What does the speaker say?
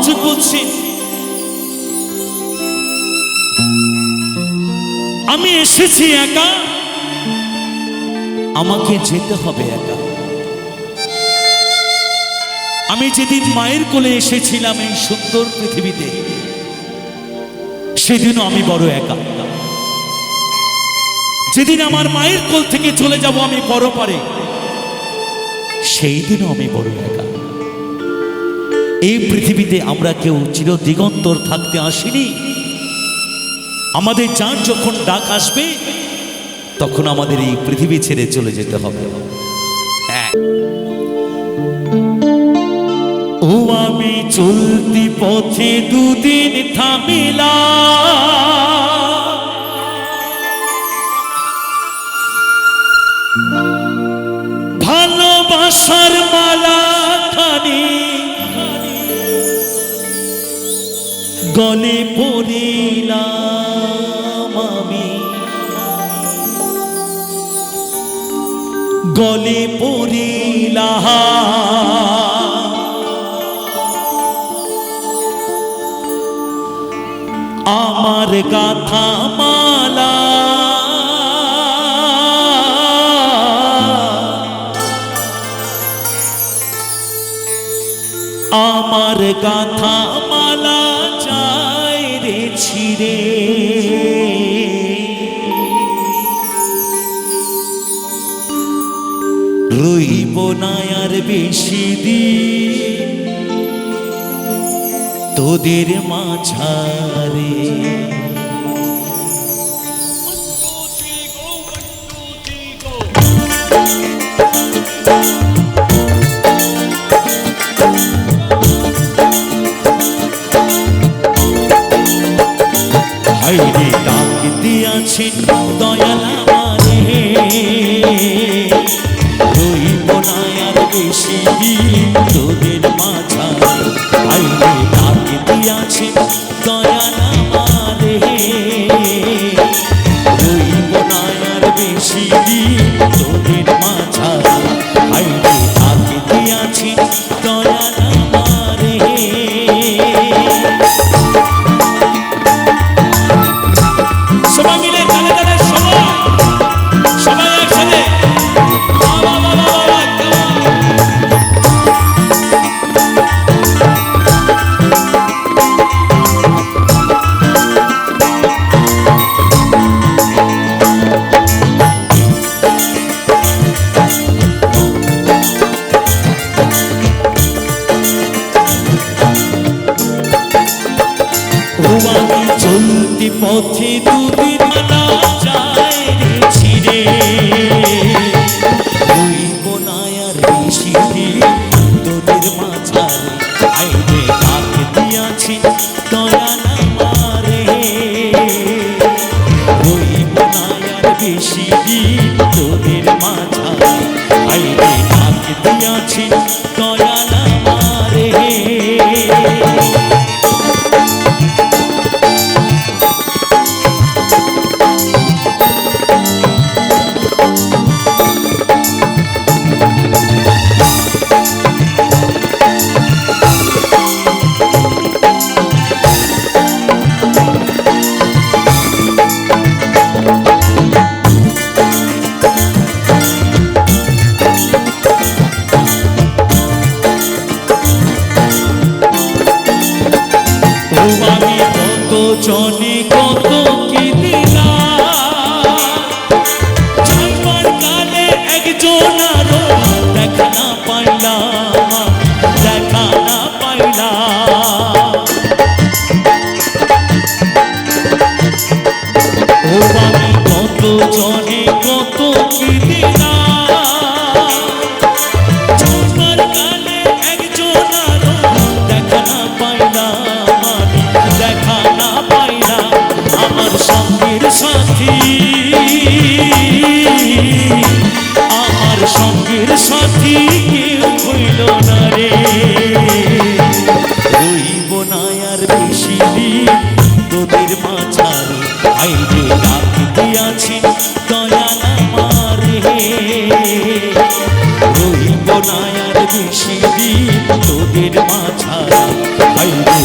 মহাজন বলছেন আমি এসেছি একা। আমাকে যেতে হবে একা। আমি যেদিন মায়ের কোলে এসেছিলাম এই সুন্দর পৃথিবীতে, সেদিনও আমি বড় একা। যেদিন আমার মায়ের কোল থেকে চলে যাব আমি বড় পারে সেই দিনও আমি বড় একা। এই পৃথিবীতে আমরা কেউ চিরদিগন্তর থাকতে আসিনি। আমাদের যার যখন ডাক আসবে, তখন আমাদের এই পৃথিবী ছেড়ে চলে যেতে হবে। ও আমি চলতি পথে দুদিন থামিলা গলে পড়িলাম আমি। গলে পড়িলাম। আমার গাথা মালা। আমার গাথা ছিড়ে রইব না আর বেশি দিন তোদের মাঝারে। হাইরে ডাক দিয়াছেন দয়াল আমারে। রইব না আর বেশি তোদের মাঝা হাইরে ডাক দিয়াছেন দয়াল আমারে। রইব না আর বেশি তোদের মাঝা হাইরে চলতি পথে দুদিন রে ছিড়ে। হইব না আর বেশি দিন তোদের মাঝারে না আর বেশি দিন তোদের মাঝারে আইরে দিয়াছি জনে কত কি জন্মার কালে একজন সাথী কেউ হইল না রে। রইব না আর বেশি তোদের মাঝারে আইরে ডাক দিয়াছি দয়াল আমার হে। রইব না আর বেশি তোদের মাঝারে আইরে